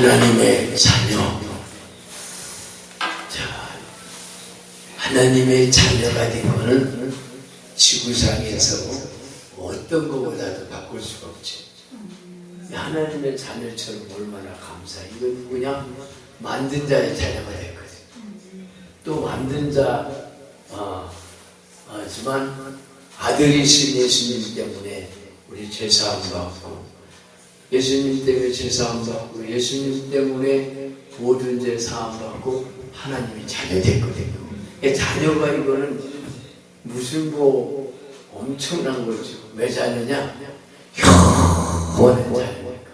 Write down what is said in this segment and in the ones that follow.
하나님의 자녀. 자, 하나님의 자녀가 된 거는 지구상에서 어떤 것보다도 바꿀 수가 없지. 하나님의 자녀처럼 얼마나 감사해. 이건 그냥 만든 자의 자녀가 됐거든. 또 만든 자, 아, 하지만 아들이신 예수님 때문에 우리 죄사함 받고 예수님 때문에 죄사함 받고 예수님 때문에 모든 죄 사함 받고 하나님이 자녀 됐거든요. 이 자녀가 이거는 무슨 뭐 엄청난 거죠. 왜 자녀냐? 영원한 자녀니까.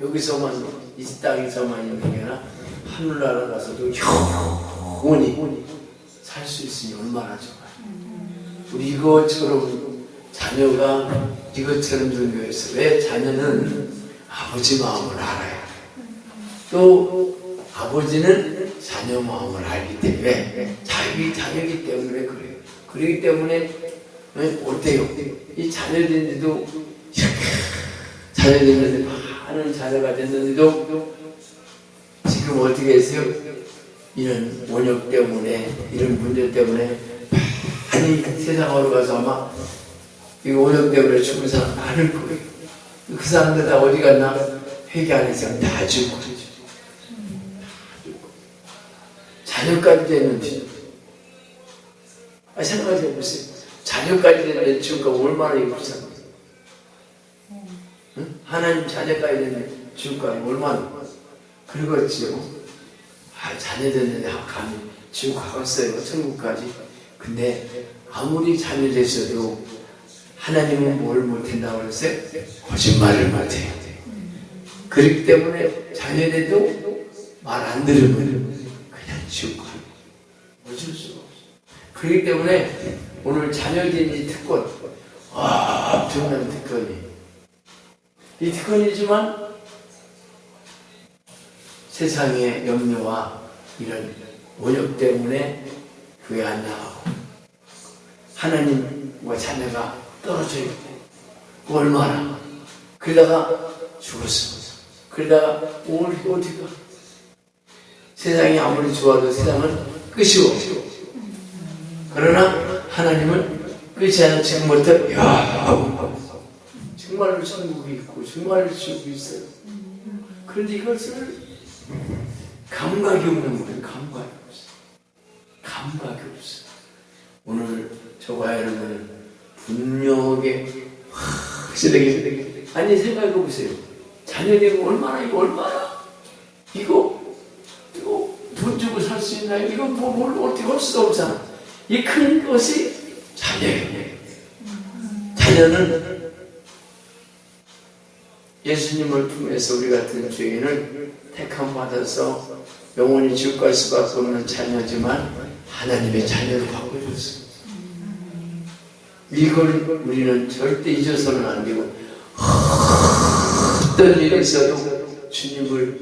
여기서만 이 땅에서만 있는 게 아니라 하늘나라 가서도 영원히 살 수 있으니 얼마나 좋아요. 우리 이것처럼 자녀가 이것처럼 존경해서 왜 자녀는 아버지 마음을 알아요. 또 아버지는 자녀 마음을 알기 때문에 자기 자녀이기 때문에 그래요. 그렇기 때문에 네, 어때요? 이 자녀들도 이렇게 자녀들한테 많은 자녀가 됐는데도 지금 어떻게 했어요? 이런 원역 때문에 이런 문제 때문에 많이 세상으로 가서 아마 이 때문에 죽은 사람 많을 거예요. 그 사람들 다 어디 갔나? 회개 안 했으면 다 죽고 자녀까지 됐는데 아, 생각해 보세요. 자녀까지 됐는데 지금까 얼마나 불쌍해. 응? 하나님 자녀까지 됐는데 지금까 얼마나 긁었지요. 아, 자녀 됐는데 감히 지금 가봤어요. 천국까지. 근데 아무리 자녀 됐어도 하나님은 뭘 못한다고 그랬어요? 거짓말을 못해요. 그렇기 때문에 자녀 돼도 말 안 들으면 그냥 죽고 어쩔 수가 없어. 그렇기 때문에 오늘 자녀된이 특권, 와, 엄청난 특권이. 이 특권이지만 세상의 염려와 이런 원역 때문에 교회 안 나가고 하나님과 자녀가 떨어져 있고 얼마나 그러다가 죽었어. 그러다가 오늘 어디가 세상이 아무리 좋아도 세상은 끝이 없고 그러나 하나님은 끝이 아니라 지금부터 야 정말로 천국이 있고 정말로 지옥이 있어요. 그런데 이것을 감각이 없는 거예요. 감각이 없어. 감각이 없어. 오늘 저와 여러분 분명하게 확실하게 아니 생각해 보세요. 자녀되고 얼마나 이거 얼마나 이거 이거 돈 주고 살 수 있나요? 이거 뭐, 뭘 어떻게 할 수도 없잖아. 이 큰 것이 자녀예요. 자녀는 예수님을 통해서 우리 같은 죄인을 택함 받아서 영원히 지옥 갈 수밖에 없는 자녀지만 하나님의 자녀로 바꿔줬어요. 이걸 우리는 절대 잊어서는 안 되고 어떤 일이 있어도 주님을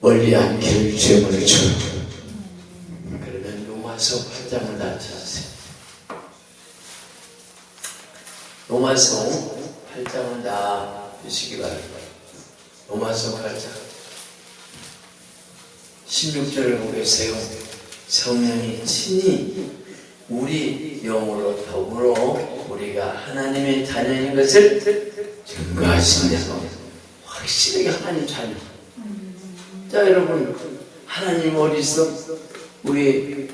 멀리 주님을 줘. 그러면 로마서 8장을 다 찾으세요. 로마서 8장을 다 보시기 바랍니다. 로마서 8장 16절을 보겠어요. 성령이 친히 우리 영으로 더불어 우리가 하나님의 자녀인 것을 증거하신다고 확실하게 하나님 자녀. 자 여러분 하나님 어디 있어? 우리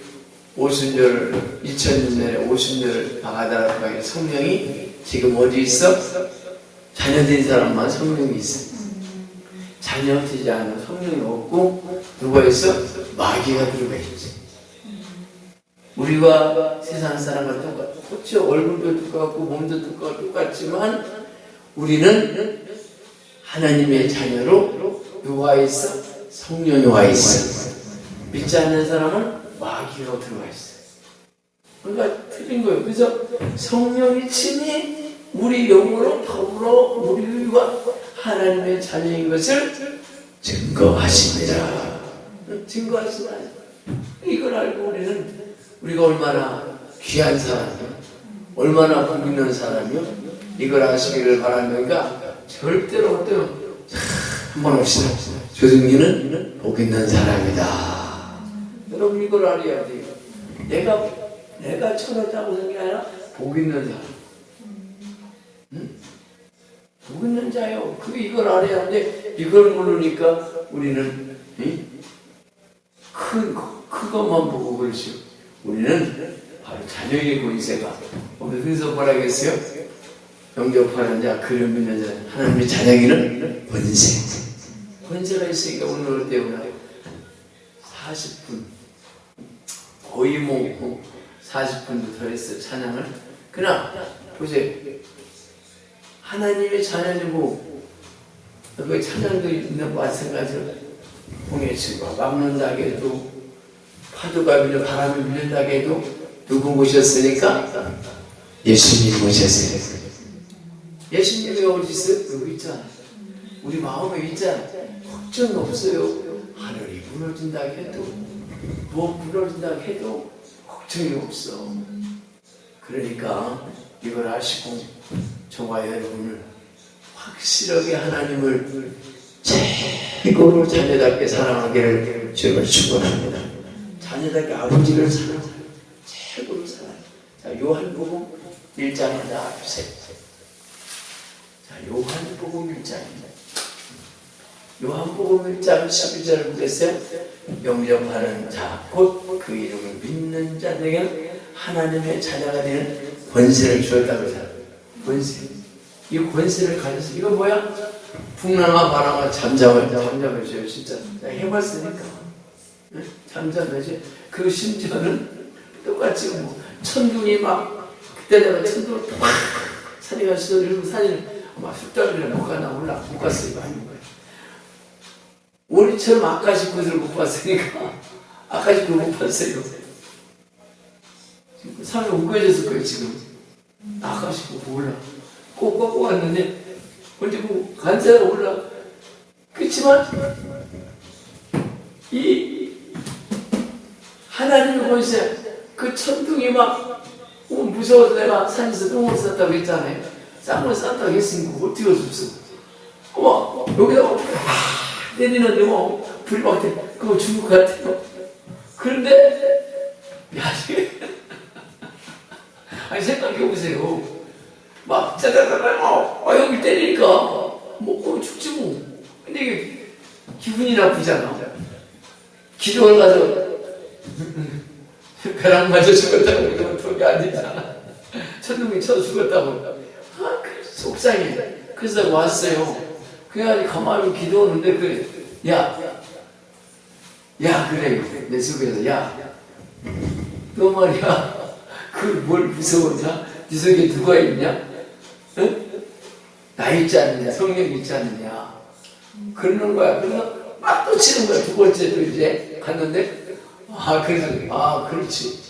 오순절 2000년에 오순절 바가다라고 성령이 지금 어디 있어? 자녀된 사람만 성령이 있어. 자녀 되지 않은 성령이 없고 누가 있어? 마귀가 들어가 있지. 우리가 세상 사람과 똑같아. 그렇죠. 얼굴도 똑같고 몸도 똑같고 똑같지만 우리는 하나님의 자녀로 누가 있어? 성령이 와 있어. 믿지 않는 사람은 마귀가 들어와 있어. 그러니까 틀린 거예요. 그래서 성령이 친히 우리 영으로 더불어 우리와 하나님의 자녀인 것을 증거하십니다. 증거하시다. 이걸 알고 우리는 우리가 얼마나 귀한 사람이요, 얼마나 복 있는 사람이요, 이걸 아시기를 바랍니다. 절대로 어때요? 한번 합시다. 조승기는 복 있는 사람이다. 여러분 이걸 알아야 돼요. 내가 내가 천하다고 생각이 아니라 복 있는 사람. 응? 복 있는 자요. 그 이걸 알아야 하는데 이걸 모르니까 우리는 이? 큰, 것만 보고 그러죠. 우리는 바로 자녀의 권세가 오늘 그래서 뭐라 했어요? 영접하는 자, 그름 있는 자, 하나님의 자녀기는 권세. 권세가 있으니까 오늘? 오늘 40분. 거의 뭐 40분도 더 했어요, 찬양을. 그러나, 보세요. 하나님의 자녀이고, 그 찬양도 있는 마찬가지로, 홍해치고 막는다게도, 파도가 밀려 바람이 밀린다게도, 누구 모셨으니까? 예수님 모셨어요. 예수님이 어디 있어요? 여기 있잖아. 우리 마음에 있잖아. 걱정 없어요. 하늘이 무너진다 해도, 뭐 무너진다 해도 걱정이 없어. 그러니까 이걸 아시고 저와 여러분을 확실하게 하나님을 최고로 자녀답게 사랑하기를 주님을 축원합니다. 자녀답게 아버지를 사랑하는 최고로 사랑. 자 요한복음 1장 하나 둘셋. 자 요한복음 1장입니다. 요한복음 1장 12절을 보겠어요. 영접하는 자, 곧 그 이름을 믿는 자들에게 하나님의 자녀가 되는 권세를 주었다고 해요. 권세. 이 권세를 가져서 이거 뭐야? 풍랑아 바람아 잠잠을 잠잠해줘요 진짜. 내가 해봤으니까. 응? 잠잠해줘. 그 심지어는 똑같이 뭐 천둥이 막 그때 내가 천둥을 막 산에 가서 이러면 산에 막 숫달이나 못 가나 몰라 못 갔어요 많이 못 가요. 우리처럼 아까시 것을 못 봤으니까 아까시 것못 봤어요. 지금 산에 우거졌을 거예요 지금. 아까시 것 몰라. 꼭 꺾고 왔는데 언제 그 간세가 올라. 그렇지만 이 하나님의 권세 그 천둥이 막 어, 무서워서 내가 산에서 똥을 쌌다고 했잖아요. 쌍을 쌌다고 했으니까 어떻게 할수 없어. 어머 여기다가 아, 때리는데 뭐 불막 때 그거 죽을 것 같아요. 그런데 야 아니 생각해 보세요. 막 짜자자자 어, 아, 여기 때리니까 뭐 어, 죽지 뭐. 근데 이게 기분이 나쁘잖아. 기도를 가서 벼락 맞아 죽었다고 그러면 안 되잖아. 천둥이 쳐 죽었다고. 아, 그 속상해. 그래서 왔어요. 그래가지고 가만히 기도하는데 그래. 야, 야 그래. 내 속에서 야, 너 말이야. 그 뭘 무서워냐? 네 속에 누가 있냐? 응? 나 있지 않느냐? 성령 있지 않느냐? 그러는 거야. 그래서 막 또 치는 거야. 두 번째도 이제 갔는데, 아, 그래서, 아, 그렇지.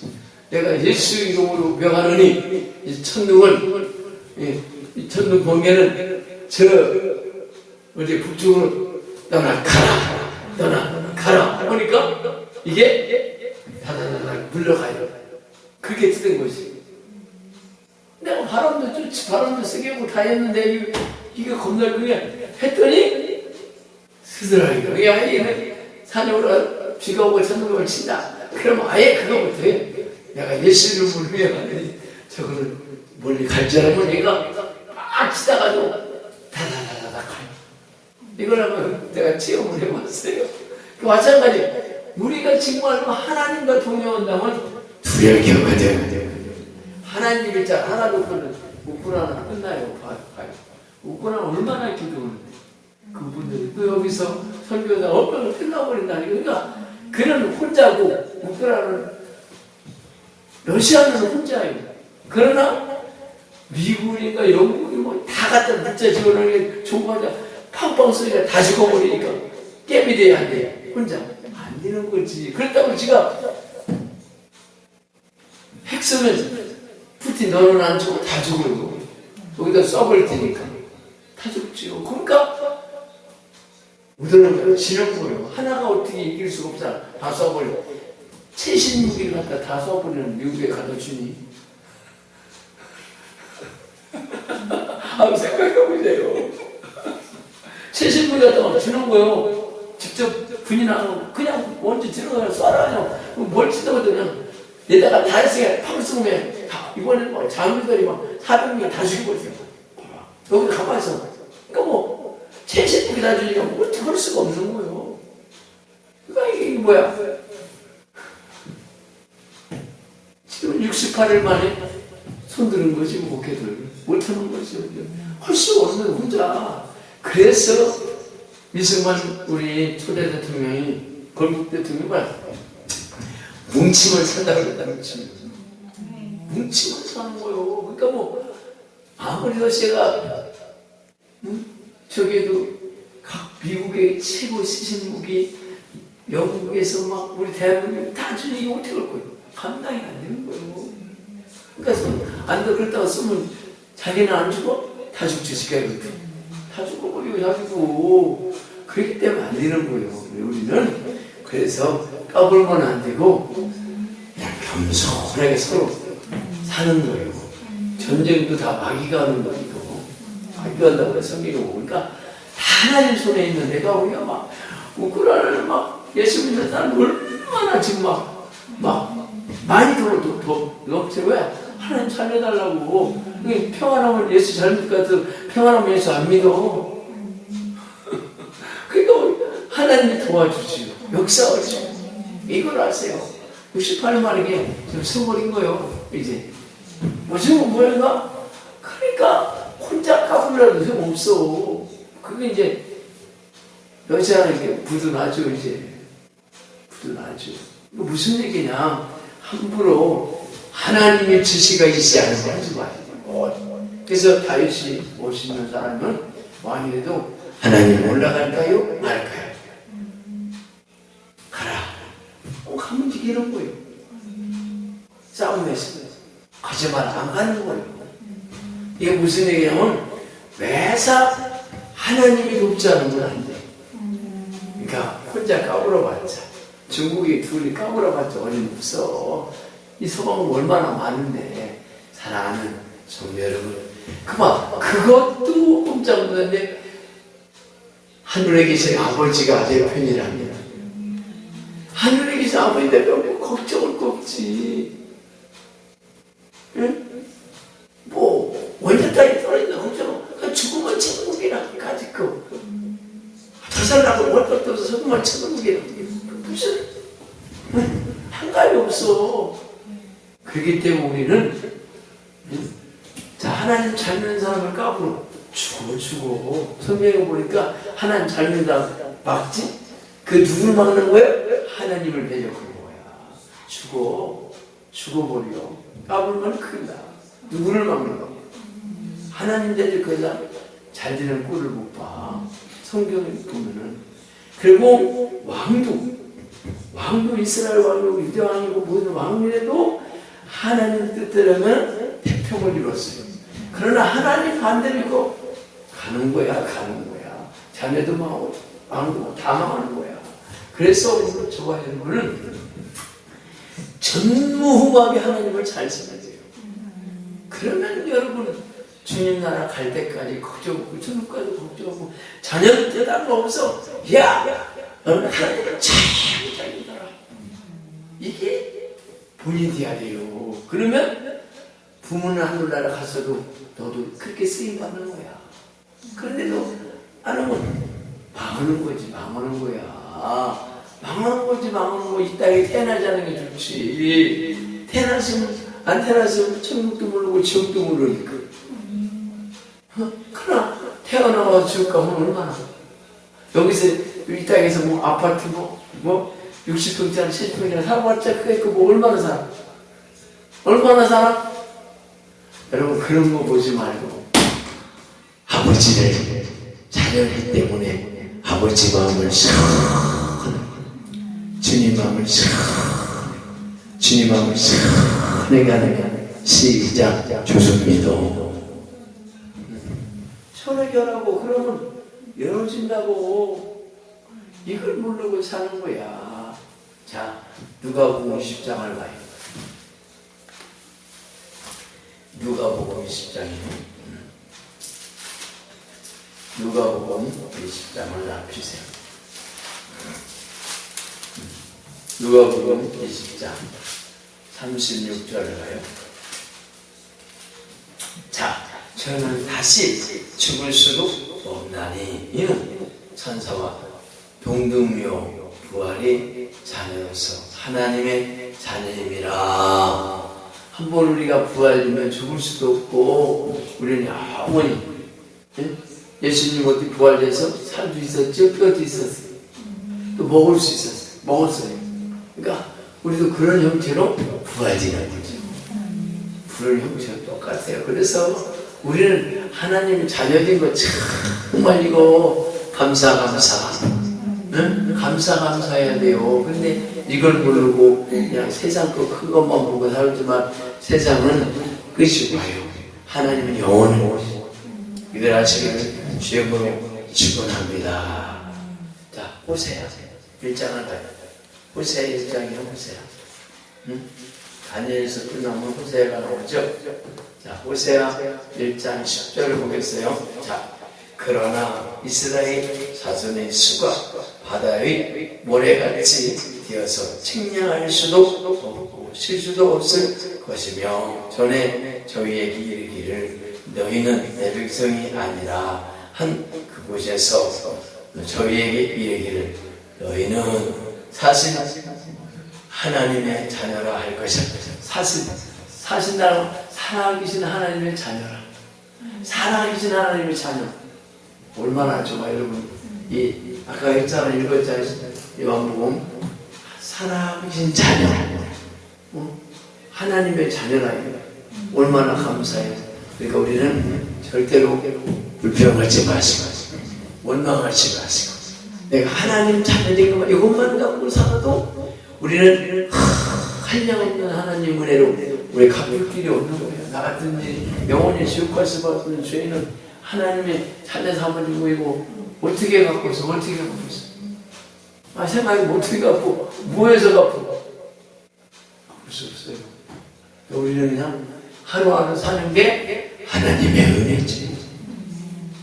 내가 예수 이름으로 명하노니, 이 천둥을, 이, 이 천둥 번개는 저, 어디 북쪽으로 떠나, 가라. 떠나, 가라. 하니까 이게 다다다다 물러가요. 그게 뜨는 것이. 내가 바람도 좋지, 바람도 세게 하고 다 했는데, 이게, 겁나 그게 했더니, 스스로하기로 야 이게 산에 올라 비가 오고 천둥을 친다. 그러면 아예 그거 못해. 내가 예수 이름을 위하니 저거는 멀리 갈 줄 알면 얘가 막 치다가도 다다다다다 가요. 이걸 한번 내가 체험을 해봤어요. 그 마찬가지. 우리가 정말 하나님과 동행한다면 두려움이 돼요. 하나님 일자 하나 놓고는 웃고나는 끝나요. 봐- 봐요. 웃고나는 얼마나 기도하는데. 그분들이 또 여기서 설교다 엄마가 끝나버린다니 그러니까 그는 혼자고 우크라는 러시아는 혼자예요 그러나 미국인가 영국이 뭐 다 갖다 묻자 집어넣는 종과자 팡팡 소리가 다 죽어버리니까 깨비 돼야 돼 혼자. 안 되는 거지. 그렇다고 지가 핵 쓰면 푸틴 너는 안 죽고 다 죽어요 거기다 써버릴 테니까. 다 죽지요. 그러니까 우리는 거예요. 하나가 어떻게 이길 수가 없잖아. 다 써버려. 최신 무기를 갖다 다 써버리는 미국에 가다 주니. 한번 생각해 보세요. 최신부에다가 주는 거요. 직접 군이나 그냥 먼저 들어가서 쏴라 그냥 뭘 치다가 그냥 내다가 다 했으니까 팍 쓰면 다 이번엔 뭐 장비들이 막 400명 다 죽여버렸어요. 여기 가만히 있어. 그러니까 뭐 최신부에 다 주니까 뭐 어떻게 할 수가 없는 거예요. 그러니까 이게 뭐야? 지금 68일 만에 손드는 거지 뭐 어깨들 못하는 거지 할 수가 없는 혼자 그래서 이승만 우리 초대 대통령이 건국 대통령이 뭉침을 산다고 그랬다 뭉침 뭉침을 사는 거요 그러니까 뭐 아무리 러시아가 응? 저기에도 각 미국의 최고 시신무기 영국에서 막 우리 대한민국 다 주니 이거 어떻게 할 거예요 감당이 안 되는 거예요 그러니까 안 돼, 그랬다가 쓰면 자기는 안 죽어? 다 죽지, 시간이. 다 죽어버리고, 다 죽고. 그렇기 때문에 안 되는 거예요. 우리는. 그래서 까불면 안 되고, 그냥 겸손하게 서로 사는 거예요. 전쟁도 다 마귀가 하는 거이고, 마귀가 한다고 해서 성경이 오니까, 하나님 손에 있는 내가 우리가 막, 우크라이나를 막, 예수 믿는 사람 얼마나 지금 막, 막, 많이 들어도 더, 넘쳐. 왜? 하나님 살려달라고. 평안하면 예수 잘 믿을 것 같아. 평안하면 예수 안 믿어. 그러니까 하나님이 도와주지요. 역사하지요. 이걸 아세요. 68년 만에 이게 지금 서버린 거예요. 이제. 뭐 지금 뭐인가? 그러니까 혼자 까불라도 소용 없어. 그게 이제 여자는 이게 부도나죠, 이제. 부도나죠. 무슨 얘기냐? 함부로 하나님의 지시가 있지 않은 거 하지 마요. 그래서 다윗이 50년 사람은 왕이 돼도 하나님 올라갈까요? 말까요? 가라. 꼭 이게 이런 거예요. 싸움에서 마라. 안 가는 거예요. 이게 무슨 얘기냐면 매사 하나님이 돕지 않으면 안 돼. 그러니까 혼자 까불어봤자 중국이 둘이 까불어봤자 어림없어. 이 소방은 얼마나 많은데 사랑하는 성도 여러분 그만 그것도 꼼짝 못하는데 하늘에 계신 아버지가 내 편이랍니다 하늘에 계신 아버지 내 편, 걱정을 거 없지 응? 뭐 원자 땅에 떨어진다 걱정 그 죽으면 천국이라 가지고 자살나고 올 것도 없어. 죽으면 천국이라 무슨? 응? 한가위 없어. 그렇기 때문에 우리는 자 하나님 잘 믿는 사람을 까불어. 죽어 죽어. 성경에 보니까 하나님 잘 믿는다 막지? 그 누구를 막는 거예요? 하나님을 대적하는 거야. 죽어. 죽어버려. 까불면 나. 누구를 막는 거야? 하나님 대적하는 사람 잘 되는 꼴을 못 봐 성경에 보면은 그리고 왕도 왕도 이스라엘 왕이고 유대 왕이고 모든 왕이라도 하나님 뜻대로면 태평을 이뤘어요. 그러나 하나님 반대로 가는 거야, 가는 거야. 자네도 망하고 왕도 다 망하는 거야. 그래서 오늘 저와 여러분은 전무후무하게 하나님을 잘 써야 돼요. 그러면 여러분은 주님 나라 갈 때까지 걱정 없고 저녁까지 걱정 없고 자녀들 다른 거 없어. 야, 너는 하나님을 잘잘 믿어라. 이게 본인이 돼야 돼요. 그러면 부모는 하늘나라 가서도 너도 그렇게 쓰임 받는 거야. 그런데도 안 하면 망하는 거지, 망하는 거야. 망하는 거지, 망하는 거. 이 땅에 태어나지 않는 게 좋지. 태어났으면, 안 태어났으면 천국도 모르고 지옥도 모르니까. 어? 그러나 태어나서 지옥 가면 얼마나. 여기서, 이 땅에서 뭐 아파트 뭐, 뭐, 60평짜리, 70평짜리 사봤자 그게 그뭐 얼마나 살아? 얼마나 살아? 여러분 그런 거 보지 말고 아버지를 자녀이기 때문에 아버지 마음을 시원하게 주님 마음을 시원하게 주님 마음을 시원하게 하는 시작 조선미도 손을 열라고 그러면 열어진다고. 이걸 모르고 사는 거야. 자 누가복음 20장을 봐요? 누가복음 20장이요 누가복음 20장을 납주세요. 누가복음 20장? 36절을 가요. 자, 저는 다시 죽을 수도 없나니 이는 천사와 동등묘 부활이 자녀로서 하나님의 자녀임이라. 한번 우리가 부활이면 죽을 수도 없고 우리는 영원히 예? 예수님 어디 부활돼서 살도 있었죠, 뼈도 있었어요. 또 먹을 수 있었어요. 먹었어요. 그러니까 우리도 그런 형태로 부활되는 거죠. 그런 형태가 똑같아요. 그래서 우리는 하나님 자녀된 거 정말 이거 감사 감사. 응? 감사 감사해야 돼요. 근데 이걸 모르고 그냥 세상 거큰 것만 보고 살지만 세상은 끝이 와요. 하나님은 영원히 이걸 아시기를 주역으로 축원합니다. 자, 호세야. 일장을 봐요. 호세야 일장이요, 호세야. 응? 다니엘에서 끝나면 호세아가 나오죠. 자, 호세아 1장 10절을 보겠어요. 자, 그러나 이스라엘 자손의 수가 바다의 모래같이 되어서 측량할 수도 없고 실 수도 없을 것이며 전에 저희에게 이르기를 너희는 내 백성이 아니라 한 그곳에서 저희에게 이르기를 너희는 사실 하나님의 자녀라 할 것이야. 사실, 나는 살아계신 하나님의 자녀라. 살아계신 하나님의 자녀. 얼마나 좋아, 여러분. 이, 아까 했잖아, 읽었잖아요. 요한복음. 살아계신 자녀. 어? 하나님의 자녀라. 얼마나 감사해요. 그러니까 우리는 절대로 불평하지 마시고, 원망하지 마시고. 내가 하나님 자녀된 것만, 이것만 갖고 살아도 우리는 한량없는 하나님 은혜로 우리 갚을 길이 없는 거예요. 나 같은 일, 영원히 지옥 갈 수밖에 없는 죄인은 하나님의 삼아주고 이거 어떻게 갖고 있어? 어떻게 갖고 있어? 아, 생각이 뭐 어떻게 갖고, 뭐해서 갖고? 갚을 수 없어요. 우리는 그냥 하루하루 사는 게 하나님의 은혜지.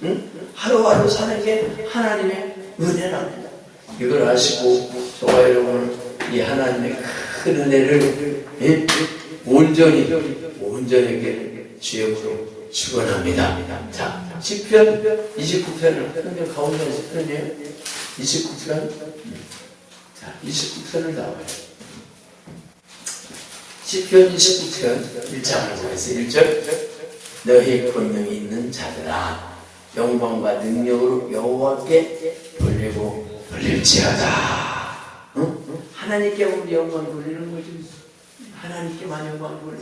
응? 하루하루 사는 게 하나님의 은혜랍니다. 이걸 아시고 저와 여러분은 이 하나님의 큰 은혜를 예? 온전히 온전하게 주역으로 축원합니다. 자, 시편 29편을 현재 가운데 시편이에요. 29편. 자, 29편을 나와요. 시편 29편 1장을 보겠어요. 1절. 너희 권능이 있는 자들아 영광과 능력으로 여호와께 돌리고 돌릴지어다. 응? 하나님께 우리 영광 돌리는 거지. 하나님께만 영광 돌려.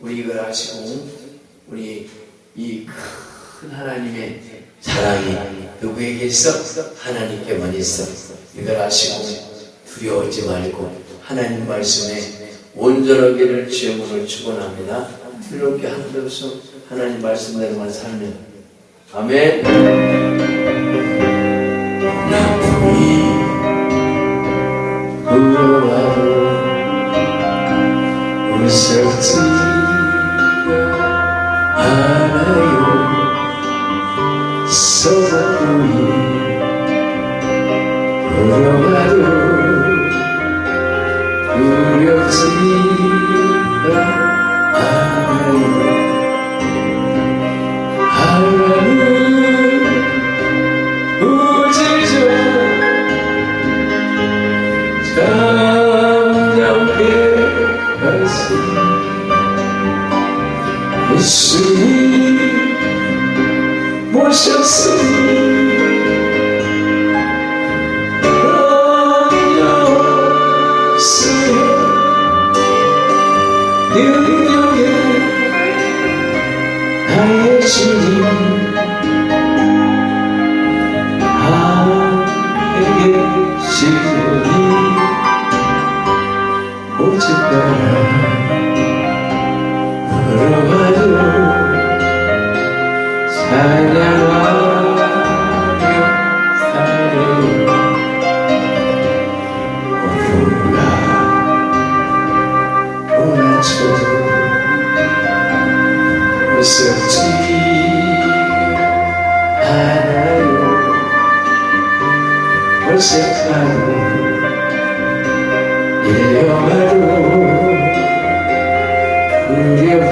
우리 이걸 아시고 우리 이 큰 하나님의 사랑이 누구에게 있어? 하나님께만 있어. 이걸 아시고 두려워하지 말고 하나님 말씀에 온전하기를 주영으로 축원합니다. 즐겁게 하늘로서 하나님 말씀대로만 살면 아멘. 울어와도 웃었지 않아요. 서로이 울어와도 두렵지가 않아요 오직 너만 걸어가요 사랑하며 살아요 어딘가 오나쳐도 있었지 않아요 어색하고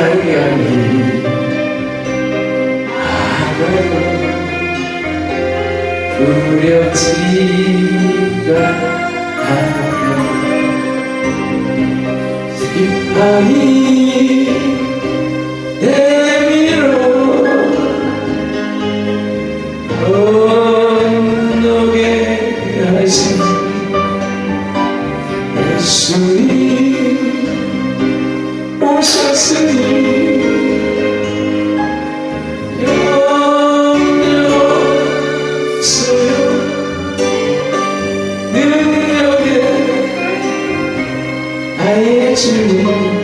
아닌 알아요 두렵지가 않아요 슬퍼이 주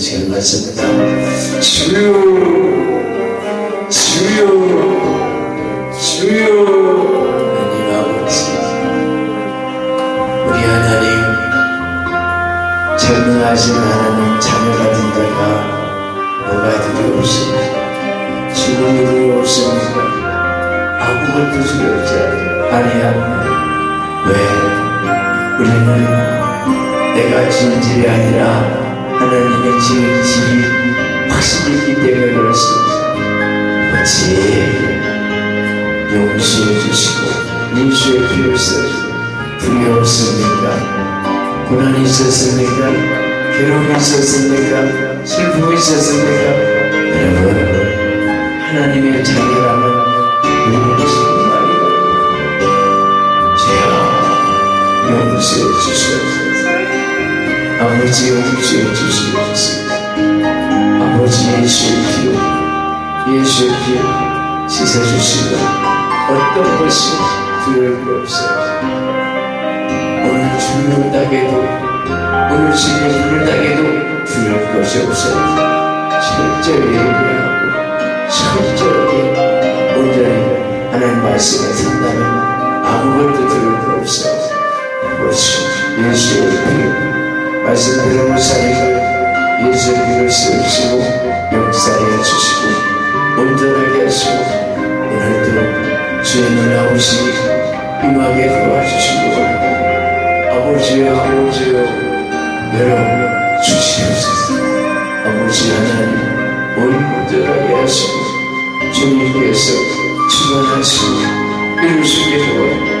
시간 같습니다. 주여, 주여, 주여, 하나님 아버지, 우리 하나님, 전능하신 하나님 자녀가 된 자가 뭐가 두렵습니까? 죽음이 두렵습니까? 아무것도 두렵지 아니하고 왜 우리는 내가 지은 집이 아니라 하나님의 지은 집이 확실히 있기 때문에 그렇습니다. 아버지 용서해 주시고 인수의 피를 써주고 두려웠습니까? 고난이 있었습니까? 괴로움이 있었습니까? 슬픔이 있었습니까? 여러분 하나님의 자녀라면 우리는 정말이에요 주여 용서해 주시옵소서 아버지 용서해 주시옵소서 아버지 예수의 피로 예수의 피로 씻어주시고 어떤 것이 두려울 것 없어요. 오늘 죽는 땅에도 오늘 지금 죽는 땅에도 두려울 것이 없어요. 철저히 얘기하고 철저하게 온전히 하나님 말씀을 산다면 아무것도 두려울 거 없어요. 그것이 예수의 피 말씀 들은 사리가 예수의 피를 쓰시고 역사해 주시고 온전하게 하시고 오늘도 주의 눈 아버지 임하게 도와주시고 아버지여 아버지여 열어 주시옵소서. 아버지 하나님 온전하게 하시고 주님께서 충만하시고 이루시게 도와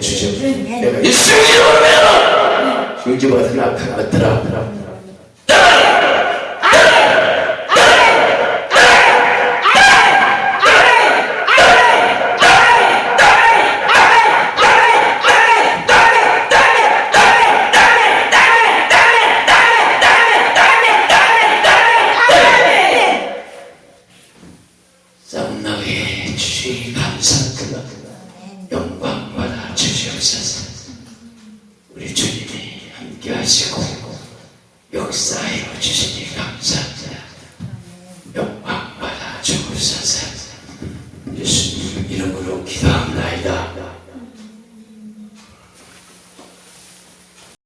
주시옵소서. 그러니까 내가 예수 이름으로 형제보다 나타났더라.